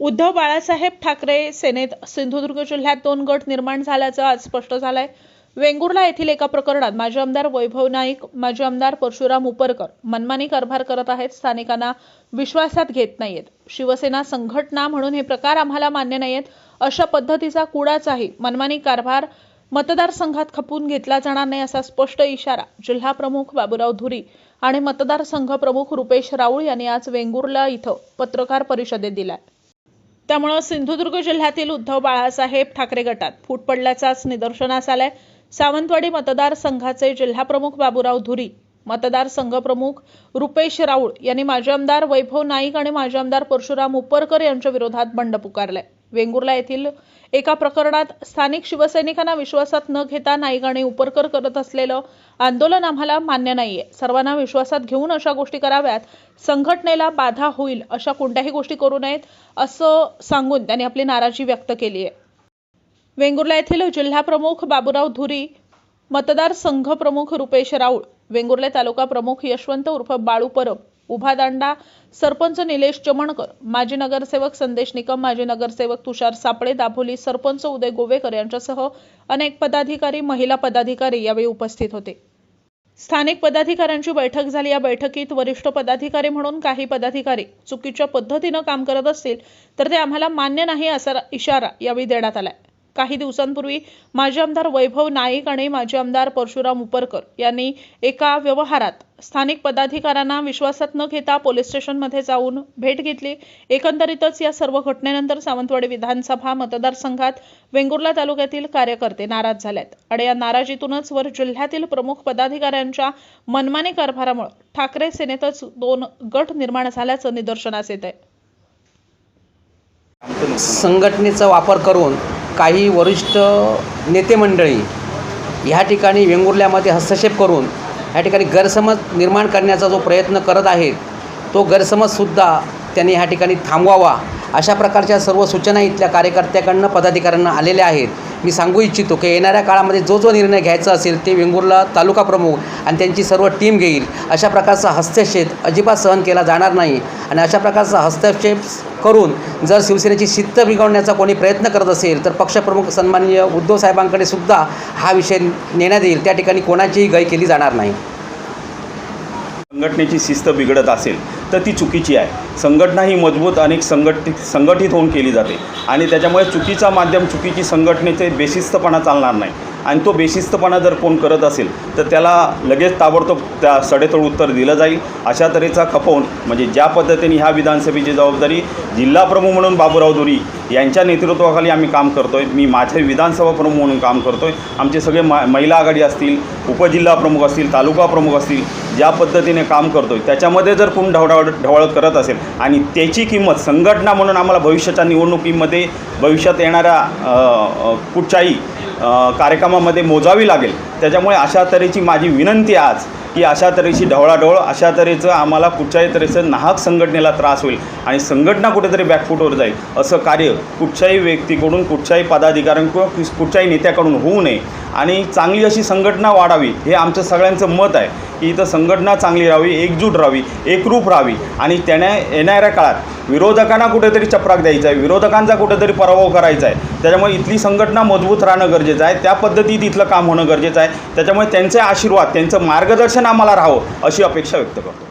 उद्धव बाळासाहेब ठाकरे सेनेत सिंधुदुर्ग जिल्ह्यात दोन गट निर्माण झाल्याचं आज स्पष्ट झालंय. वेंगुर्ला येथील एका प्रकरणात माजी आमदार वैभव नाईक माजी आमदार परशुराम उपरकर मनमानी कारभार करत आहेत. स्थानिकांना विश्वासात घेत नाहीयेत. शिवसेना संघटना म्हणून हे प्रकार आम्हाला मान्य नाहीयेत. अशा पद्धतीचा कुडाचाही मनमानी कारभार मतदारसंघात खपून घेतला जाणार नाही असा स्पष्ट इशारा जिल्हा प्रमुख बाबूराव धुरी आणि मतदारसंघ प्रमुख रुपेश राऊळ यांनी आज वेंगुर्ला इथं पत्रकार परिषदेत दिलाय. त्यामुळं सिंधुदुर्ग जिल्ह्यातील उद्धव बाळासाहेब ठाकरे गटात फूट पडल्याचाच निदर्शनास आलाय. सावंतवाडी मतदारसंघाचे जिल्हाप्रमुख बाबूराव धुरी मतदारसंघ प्रमुख रुपेश राऊळ यांनी माजी आमदार वैभव नाईक आणि माजी आमदार परशुराम उपरकर यांच्या विरोधात बंड पुकारलाय. वेंगुर्ला येथील एका प्रकरणात स्थानिक शिवसैनिकांना विश्वासात न घेता नाईक आणि उपरकर करत असलेलं आंदोलन आम्हाला मान्य नाहीये. सर्वांना विश्वासात घेऊन अशा गोष्टी कराव्यात. संघटनेला बाधा होईल अशा कोणत्याही गोष्टी करू नयेत असं सांगून त्यांनी आपली नाराजी व्यक्त केली आहे वेंगुर्ला येथील जिल्हा प्रमुख बाबूराव धुरी मतदार संघ प्रमुख रुपेश राऊळ वेंगुर्ले तालुका प्रमुख यशवंत उर्फ बाळू परब उभा दांडा. सरपंच निलेश चमणकर माजी नगरसेवक संदेश निकम माजी नगरसेवक तुषार सापळे दाभोली सरपंच उदय गोवेकर यांच्यासह अनेक पदाधिकारी महिला पदाधिकारी यावेळी उपस्थित होते. स्थानिक पदाधिकाऱ्यांची बैठक झाली. या बैठकीत वरिष्ठ पदाधिकारी म्हणून काही पदाधिकारी चुकीच्या पद्धतीनं काम करत असतील तर ते आम्हाला मान्य नाही असा इशारा यावेळी देण्यात आलाय. काही दिवसांपूर्वी माजी आमदार वैभव नाईक आणि माजी आमदार परशुराम उपरकर यांनी एका व्यवहारात स्थानिक पदाधिकाऱ्यांना विश्वासात न घेता पोलीस स्टेशनमध्ये जाऊन भेट घेतली. एकंदरीतच या सर्व घटनेनंतर सावंतवाडी विधानसभा मतदारसंघात वेंगुर्ला तालुक्यातील कार्यकर्ते नाराज झालेत. आणि या नाराजीतूनच वर जिल्ह्यातील प्रमुख पदाधिकाऱ्यांच्या मनमानी कारभारामुळे ठाकरे सेनेतच दोन गट निर्माण झाल्याचं निदर्शनास येत आहे संघटनेचा वापर करून काही वरिष्ठ नेते मंडळी ह्या ठिकाणी वेंगुर्ल्यामध्ये हस्तक्षेप करून ह्या ठिकाणी गैरसमज निर्माण करण्याचा जो प्रयत्न करत आहेत तो गैरसमजसुद्धा त्यांनी ह्या ठिकाणी थांबवावा. अशा प्रकारच्या सर्व सूचना इथल्या कार्यकर्त्याकडनं पदाधिकाऱ्यांना आलेल्या आहेत. मी सांगू इच्छितो की येणाऱ्या काळामध्ये जो जो निर्णय घ्यायचा असेल ते वेंगुर्ला तालुका प्रमुख आणि त्यांची सर्व टीम घेईल. अशा प्रकारचा हस्तक्षेप अजिबात सहन केला जाणार नाही आणि अशा प्रकारचा हस्तक्षेप करून जर शिवसेनेची शिस्त बिघडण्याचा कोणी प्रयत्न करत असेल तर पक्षप्रमुख सन्माननीय उद्धव साहेबांकडे सुद्धा हा विषय नेण्यात येईल. त्या ठिकाणी कोणाचीही गय केली जाणार नाही. संघटनेची शिस्त बिघडत असेल तर ती चुकीची आहे. संघटना ही मजबूत आणि संघटित संघटित होऊन केली जाते. आणि त्याच्यामुळे चुकीचा माध्यम चुकीची संघटनेचे बेशिस्तपणा चालणार नाही. आणि तो बेशिस्तपणा जर कोण करत असेल तर त्याला लगेच ताबडतोब त्या सडेतोड उत्तर दिलं जाईल. अशा तऱ्हेचा खपवून म्हणजे ज्या पद्धतीने ह्या विधानसभेची जबाबदारी जिल्हाप्रमुख म्हणून बाबूराव दुरी यांच्या नेतृत्वाखाली आम्ही काम करतो आहे मी माझे विधानसभा प्रमुख म्हणून काम करतो आहे आमचे सगळे मा महिला आघाडी असतील उपजिल्हा प्रमुख असतील तालुका प्रमुख असतील ज्या पद्धतीने काम करतो आहे त्याच्यामध्ये जर कोण ढवळाळ ढवळ करत असेल आणि त्याची किंमत संघटना म्हणून आम्हाला भविष्याच्या निवडणुकीमध्ये भविष्यात येणाऱ्या कुठच्याही कार्यक्रमामध्ये मोजावी लागेल. त्याच्यामुळे अशा तऱ्हेची माझी विनंती आज की अशा तऱ्हेची ढवळाढवळ अशा तऱ्हेचं आम्हाला कुठच्याही तऱ्हेचं नाहक संघटनेला त्रास होईल आणि संघटना कुठेतरी बॅकफुटवर जाईल. असं कार्य कुठच्याही व्यक्तीकडून कुठच्याही पदाधिकाऱ्यांकडून किंवा कुठच्याही नेत्याकडून होऊ नये. आणि चांगली अशी संघटना वाढावी हे आमचं सगळ्यांचं मत आहे. की इथं संघटना चांगली राहावी एकजूट राहावी एकरूप राहावी. आणि त्याने येणाऱ्या काळात विरोधकांना कुठेतरी चपराक द्यायचा आहे विरोधकांचा कुठेतरी पराभव करायचा आहे. त्याच्यामुळे इथली संघटना मजबूत राहणं गरजेचं आहे. त्या पद्धतीत इथलं काम होणं गरजेचं आहे. त्याच्यामुळे त्यांचे आशीर्वाद त्यांचं मार्गदर्शन आम्हाला राहावं अशी अपेक्षा व्यक्त करतो.